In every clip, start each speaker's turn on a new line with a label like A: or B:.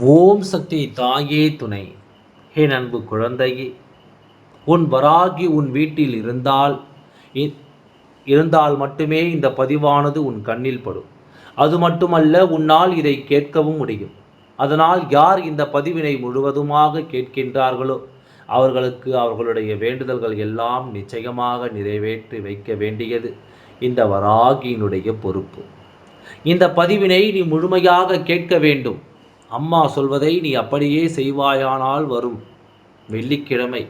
A: ஓம் சக்தி தாயே துணை. என் அன்பு குழந்தையே உன் வராகி உன் வீட்டில் இருந்தால் இ- இருந்தால் மட்டுமே இந்த பதிவானது உன் கண்ணில் படும். அது மட்டுமல்ல உன்னால் இதை கேட்கவும் முடியும். அதனால் யார் இந்த பதிவினை முழுவதுமாக கேட்கின்றார்களோ அவர்களுக்கு அவர்களுடைய வேண்டுதல்கள் எல்லாம் நிச்சயமாக நிறைவேற்றி வைக்க வேண்டியது இந்த வராகியினுடைய பொறுப்பு. இந்த பதிவினை நீ முழுமையாக கேட்க வேண்டும். அம்மா சொல்வதை நீ அப்படியே செய்வாயானால் வரும். வெள்ளிக்கிழமை.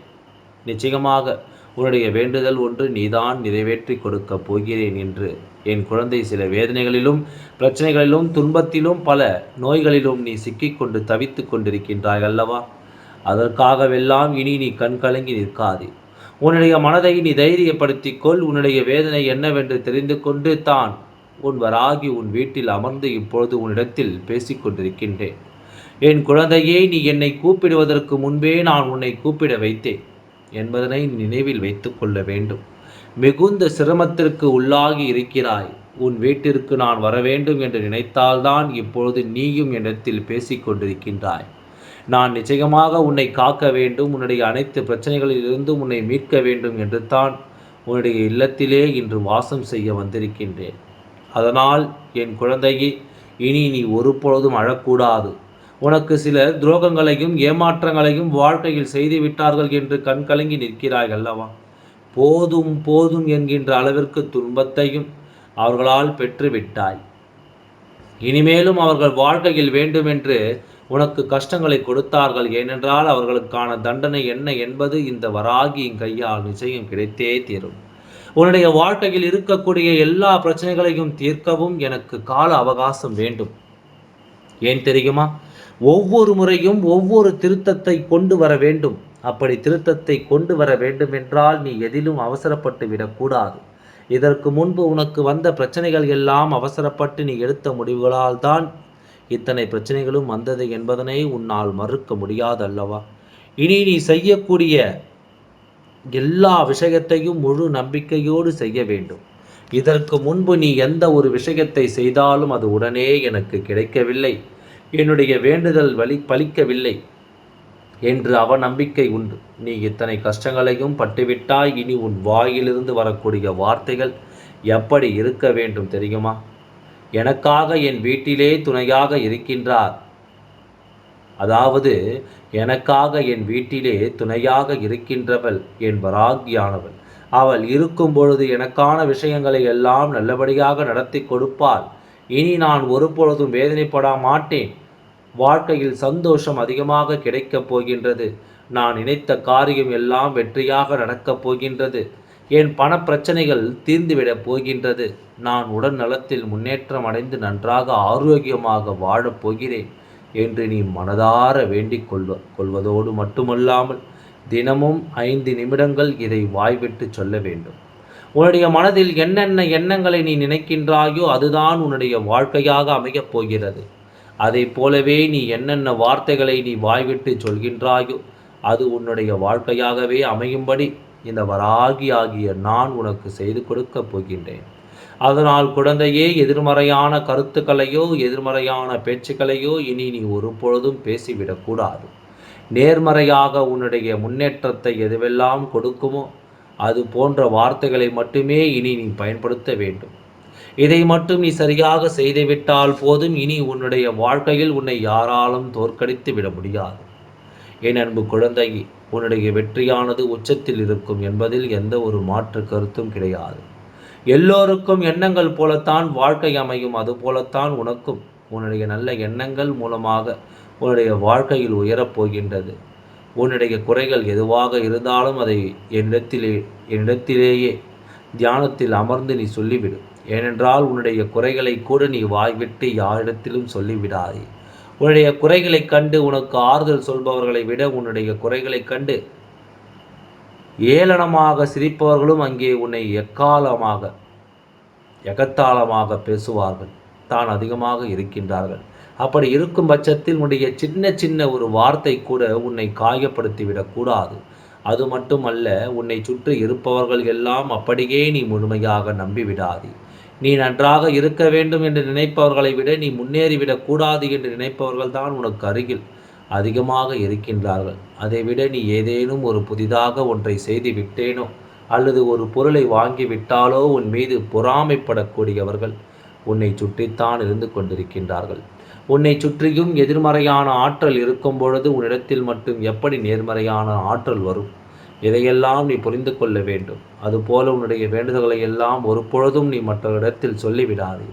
A: நிச்சயமாக உன்னுடைய வேண்டுதல் ஒன்று நீதான் நிறைவேற்றி கொடுக்கப் போகிறேன் என்று. என் குழந்தை சில வேதனைகளிலும் பிரச்சனைகளிலும் துன்பத்திலும் பல நோய்களிலும் நீ சிக்கிக்கொண்டு தவித்து கொண்டிருக்கின்றாய் அல்லவா? அதற்காகவெல்லாம் இனி நீ கண் கலங்கி நிற்காதே. உன்னுடைய மனதை நீ தைரியப்படுத்திக்கொள் உன்னுடைய வேதனை என்னவென்று தெரிந்து கொண்டு தான் உன் வராகி உன் வீட்டில் அமர்ந்து இப்பொழுது உன்னிடத்தில் பேசிக்கொண்டிருக்கின்றேன் என் குழந்தையே நீ என்னை கூப்பிடுவதற்கு முன்பே நான் உன்னை கூப்பிட வைத்தேன் என்பதனை நினைவில் வைத்து கொள்ள வேண்டும். மிகுந்த சிரமத்திற்கு உள்ளாகி இருக்கிறாய். உன் வீட்டிற்கு நான் வர வேண்டும் என்று நினைத்தால்தான் இப்பொழுது நீயும் என்னிடத்தில் பேசிக் கொண்டிருக்கின்றாய். நான் நிச்சயமாக உன்னை காக்க வேண்டும் உன்னுடைய அனைத்து பிரச்சனைகளிலிருந்து உன்னை மீட்க வேண்டும் என்று தான் உன்னுடைய இல்லத்திலே இன்று வாசம் செய்ய வந்திருக்கின்றேன். அதனால் என் குழந்தையே இனி நீ ஒருபொழுதும் அழக்கூடாது. உனக்கு சிலர் துரோகங்களையும் ஏமாற்றங்களையும் வாழ்க்கையில் செய்து விட்டார்கள் என்று கண்கலங்கி நிற்கிறாய் அல்லவா? போதும் போதும் என்கின்ற அளவிற்கு துன்பத்தையும் அவர்களால் பெற்று விட்டாய். இனிமேலும் அவர்கள் வாழ்க்கையில் வேண்டுமென்று உனக்கு கஷ்டங்களை கொடுத்தார்கள். ஏனென்றால் அவர்களுக்கான தண்டனை என்ன என்பது இந்த வராகியின் கையால் நிச்சயம் கிடைத்தே தீரும். உன்னுடைய வாழ்க்கையில் இருக்கக்கூடிய எல்லா பிரச்சனைகளையும் தீர்க்கவும் எனக்கு கால அவகாசம் வேண்டும். ஏன் தெரியுமா? ஒவ்வொரு முறையும் ஒவ்வொரு திருத்தத்தை கொண்டு வர வேண்டும். அப்படி திருத்தத்தை கொண்டு வர வேண்டும் என்றால் நீ எதிலும் அவசரப்பட்டு விடக்கூடாது. இதற்கு முன்பு உனக்கு வந்த பிரச்சனைகள் எல்லாம் அவசரப்பட்டு நீ எடுத்த முடிவுகளால் தான் இத்தனை பிரச்சனைகளும் வந்தது என்பதனை உன்னால் மறுக்க முடியாது அல்லவா இனி நீ செய்யக்கூடிய எல்லா விஷயத்தையும் முழு நம்பிக்கையோடு செய்ய வேண்டும். இதற்கு முன்பு நீ எந்த ஒரு விஷயத்தை செய்தாலும் அது உடனே எனக்கு கிடைக்கவில்லை. என்னுடைய வேண்டுதல் வலி பலிக்கவில்லை என்று அவநம்பிக்கை உண்டு. நீ இத்தனை கஷ்டங்களையும் பட்டுவிட்டாய். இனி உன் வாயிலிருந்து வரக்கூடிய வார்த்தைகள் எப்படி இருக்க வேண்டும் தெரியுமா? எனக்காக என் வீட்டிலே துணையாக இருக்கின்றார். அதாவது எனக்காக என் வீட்டிலே துணையாக இருக்கின்றவள் என் வராகியானவள். அவள் இருக்கும் பொழுது எனக்கான விஷயங்களை எல்லாம் நல்லபடியாக நடத்தி கொடுப்பாள். இனி நான் ஒருபொழுதும் வேதனைப்பட மாட்டேன். வாழ்க்கையில் சந்தோஷம் அதிகமாக கிடைக்கப் போகின்றது. நான் நினைத்த காரியம் எல்லாம் வெற்றியாக நடக்கப் போகின்றது. என் பண பிரச்சனைகள் தீர்ந்துவிடப் போகின்றது. நான் உடல் நலத்தில் முன்னேற்றம் அடைந்து நன்றாக ஆரோக்கியமாக வாழப் போகிறேன். என்று நீ மனதார வேண்டிக் கொள்வ கொள்வதோடு மட்டுமல்லாமல் தினமும் ஐந்து நிமிடங்கள் இதை வாய்விட்டு சொல்ல வேண்டும். உன்னுடைய மனதில் என்னென்ன எண்ணங்களை நீ நினைக்கின்றாயோ அதுதான் உன்னுடைய வாழ்க்கையாக அமையப் போகிறது. அதை போலவே நீ என்னென்ன வார்த்தைகளை நீ வாய்விட்டு சொல்கின்றாயோ அது உன்னுடைய வாழ்க்கையாகவே அமையும்படி இந்த வராகி ஆகிய நான் உனக்கு செய்து கொடுக்கப் போகின்றேன். அதனால் குழந்தையே எதிர்மறையான கருத்துக்களையோ எதிர்மறையான பேச்சுக்களையோ இனி நீ ஒரு பொழுதும் பேசிவிடக்கூடாது நேர்மறையாக உன்னுடைய முன்னேற்றத்தை எதுவெல்லாம் கொடுக்குமோ அது போன்ற வார்த்தைகளை மட்டுமே இனி நீ பயன்படுத்த வேண்டும். இதை மட்டும் நீ சரியாக செய்துவிட்டால் போதும் இனி உன்னுடைய வாழ்க்கையில் உன்னை யாராலும் தோற்கடித்து விட முடியாது. என் அன்பு குழந்தை உன்னுடைய வெற்றியானது உச்சத்தில் இருக்கும் என்பதில் எந்த ஒரு மாற்று கருத்தும் கிடையாது. எல்லோருக்கும் எண்ணங்கள் போலத்தான் வாழ்க்கை அமையும் அது போலத்தான் உனக்கும். உன்னுடைய நல்ல எண்ணங்கள் மூலமாக உன்னுடைய வாழ்க்கையில் உயரப் போகின்றது. உன்னுடைய குறைகள் எதுவாக இருந்தாலும் அதை என்னிடத்திலே என்னிடத்திலேயே தியானத்தில் அமர்ந்து நீ சொல்லிவிடு. ஏனென்றால் உன்னுடைய குறைகளை கூட நீ வாய்விட்டு யாரிடத்திலும் சொல்லிவிடாதே. உன்னுடைய குறைகளைக் கண்டு உனக்கு ஆறுதல் சொல்பவர்களை விட உன்னுடைய குறைகளைக் கண்டு ஏளனமாக சிரிப்பவர்களும் அங்கே உன்னை எக்காலமாக எகத்தாளமாக பேசுவார்கள். தான் அதிகமாக இருக்கின்றார்கள். அப்படி இருக்கும் பட்சத்தில் உன்னுடைய சின்ன சின்ன ஒரு வார்த்தை கூட உன்னை காயப்படுத்தி விடக்கூடாது அது மட்டுமல்ல உன்னை சுற்றி இருப்பவர்கள் எல்லாம் அப்படியே நீ முழுமையாக நம்பிவிடாதே. நீ நன்றாக இருக்க வேண்டும் என்று நினைப்பவர்களை விட நீ முன்னேறிவிடக்கூடாது என்று நினைப்பவர்கள் தான் உனக்கு அருகில். அதிகமாக இருக்கின்றார்கள். அதைவிட நீ ஏதேனும் ஒரு புதிதாக ஒன்றை செய்து விட்டேனோ அல்லது ஒரு பொருளை வாங்கி விட்டாலோ உன் மீது பொறாமைப்படக்கூடியவர்கள் உன்னை சுற்றித்தான் இருந்து கொண்டிருக்கின்றார்கள். உன்னை சுற்றியும் எதிர்மறையான ஆற்றல் இருக்கும் பொழுது உன்னிடத்தில் மட்டும் எப்படி நேர்மறையான ஆற்றல் வரும்? இதையெல்லாம் நீ புரிந்து கொள்ள வேண்டும். அதுபோல உன்னுடைய வேண்டுதல்களை எல்லாம் ஒரு பொழுதும் நீ மற்ற இடத்தில் சொல்லிவிடாதே.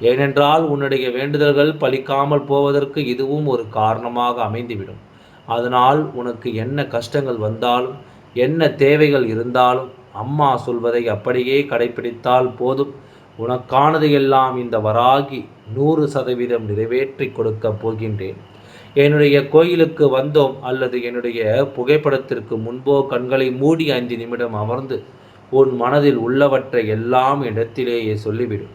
A: ஏனென்றால் உன்னுடைய வேண்டுதல்கள் பலிக்காமல் போவதற்கு இதுவும் ஒரு காரணமாக அமைந்துவிடும். அதனால் உனக்கு என்ன கஷ்டங்கள் வந்தாலும் என்ன தேவைகள் இருந்தாலும் அம்மா சொல்வதை அப்படியே கடைபிடித்தால் போதும். உனக்கானது எல்லாம் இந்த வராகி நூறு சதவீதம் நிறைவேற்றி கொடுக்கப் போகின்றேன். என்னுடைய கோயிலுக்கு வந்தோம் அல்லது என்னுடைய புகைப்படத்திற்கு முன்போ கண்களை மூடி ஐந்து நிமிடம் அமர்ந்து உன் மனதில் உள்ளவற்றை எல்லாம் இடத்திலேயே சொல்லிவிடும்.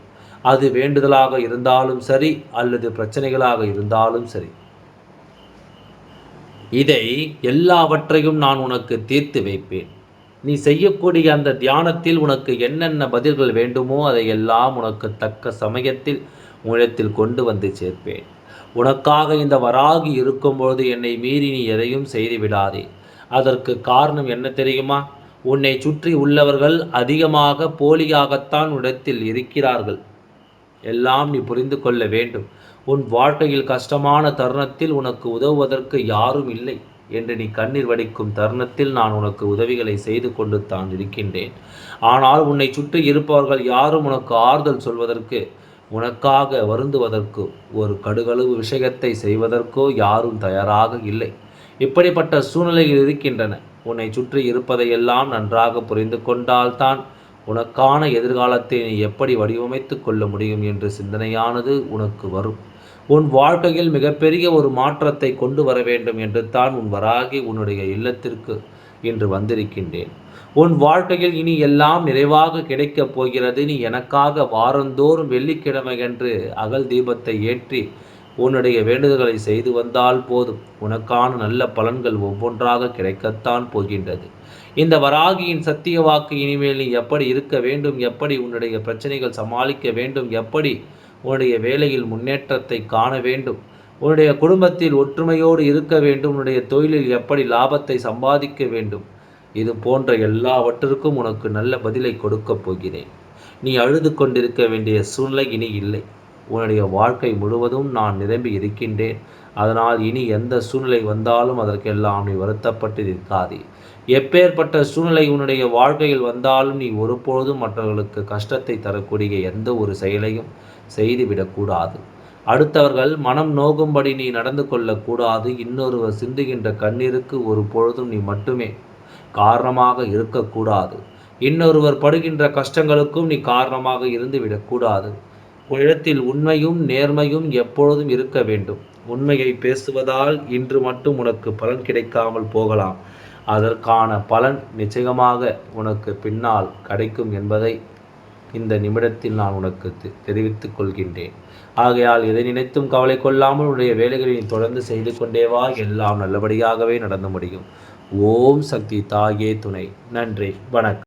A: அது வேண்டுதலாக இருந்தாலும் சரி அல்லது பிரச்சனைகளாக இருந்தாலும் சரி. இதை எல்லாவற்றையும் நான் உனக்கு தீர்த்து வைப்பேன். நீ செய்யக்கூடிய அந்த தியானத்தில் உனக்கு என்னென்ன பதில்கள் வேண்டுமோ அதையெல்லாம் உனக்கு தக்க சமயத்தில் உன்னிடத்தில் கொண்டு வந்து சேர்ப்பேன். உனக்காக இந்த வராகி இருக்கும்பொழுது என்னை மீறி நீ எதையும் செய்து விடாதே. அதற்கு காரணம் என்ன தெரியுமா? உன்னை சுற்றி உள்ளவர்கள் அதிகமாக போலியாகத்தான் உடத்தில் இருக்கிறார்கள். எல்லாம் நீ புரிந்து கொள்ள வேண்டும். உன் வாழ்க்கையில் கஷ்டமான தருணத்தில் உனக்கு உதவுவதற்கு யாரும் இல்லை என்று நீ கண்ணீர் வடிக்கும் தருணத்தில் நான் உனக்கு உதவிகளை செய்து கொண்டு தான் இருக்கின்றேன். ஆனால் உன்னை சுற்றி இருப்பவர்கள் யாரும் உனக்கு ஆறுதல் சொல்வதற்கு உனக்காக வருந்துவதற்கோ ஒரு கடுகளவு விஷயத்தை செய்வதற்கோ யாரும் தயாராக இல்லை. இப்படிப்பட்ட சூழ்நிலையில் இருக்கின்றன. உன்னை சுற்றி இருப்பதையெல்லாம் நன்றாக புரிந்து கொண்டால்தான் உனக்கான எதிர்காலத்தை நீ எப்படி வடிவமைத்து கொள்ள முடியும் என்ற சிந்தனையானது உனக்கு வரும். உன் வாழ்க்கையில் மிகப்பெரிய ஒரு மாற்றத்தை கொண்டு வர வேண்டும் என்று தான் உன் வராகி உன்னுடைய இல்லத்திற்கு இன்று வந்திருக்கின்றேன். உன் வாழ்க்கையில் இனி எல்லாம் நிறைவாக கிடைக்கப் போகிறது. நீ எனக்காக வாரந்தோறும் வெள்ளிக்கிழமை என்று அகல் தீபத்தை ஏற்றி உன்னுடைய வேண்டுதல்களை செய்து வந்தால் போதும். உனக்கான நல்ல பலன்கள் ஒவ்வொன்றாக கிடைக்கத்தான் போகின்றது. இந்த வராகியின் சத்திய வாக்கு இனிமேல் நீ எப்படி இருக்க வேண்டும்? எப்படி உன்னுடைய பிரச்சனைகள் சமாளிக்க வேண்டும்? எப்படி உன்னுடைய வேலையில் முன்னேற்றத்தை காண வேண்டும்? உன்னுடைய குடும்பத்தில் ஒற்றுமையோடு இருக்க வேண்டும். உன்னுடைய தொழிலில் எப்படி லாபத்தை சம்பாதிக்க வேண்டும்? இது போன்ற எல்லாவற்றிற்கும் உனக்கு நல்ல பதிலை கொடுக்கப் போகிறேன். நீ அழுது கொண்டிருக்க வேண்டிய சூழ்நிலை இனி இல்லை. உன்னுடைய வாழ்க்கை முழுவதும் நான் நிரம்பி இருக்கின்றேன். அதனால் இனி எந்த சூழ்நிலை வந்தாலும் அதற்கெல்லாம் நீ வருத்தப்பட்டு இருக்காதே எப்பேற்பட்ட சூழ்நிலை உன்னுடைய வாழ்க்கையில் வந்தாலும் நீ ஒருபொழுதும் மற்றவர்களுக்கு கஷ்டத்தை தரக்கூடிய எந்த ஒரு செயலையும் செய்துவிடக்கூடாது. அடுத்தவர்கள் மனம் நோகும்படி நீ நடந்து கொள்ளக்கூடாது. இன்னொருவர் சிந்துகின்ற கண்ணீருக்கு ஒரு பொழுதும் நீ மட்டுமே காரணமாக இருக்கக்கூடாது. இன்னொருவர் படுகின்ற கஷ்டங்களுக்கும் நீ காரணமாக இருந்து விடக்கூடாது உன்னிடத்தில் உண்மையும் நேர்மையும் எப்பொழுதும் இருக்க வேண்டும். உண்மையை பேசுவதால் இன்று மட்டும் உனக்கு பலன் கிடைக்காமல் போகலாம். அதற்கான பலன் நிச்சயமாக உனக்கு பின்னால் கிடைக்கும் என்பதை இந்த நிமிடத்தில் நான் உனக்கு தெரிவித்துக் கொள்கின்றேன். ஆகையால் எதை நினைத்தும் கவலை கொள்ளாமல் உன்னுடைய வேலைகளை தொடர்ந்து செய்து கொண்டே வா. எல்லாம் நல்லபடியாகவே நடந்து முடியும். ஓம் சக்தி தாயே துணை. நன்றி. வணக்கம்.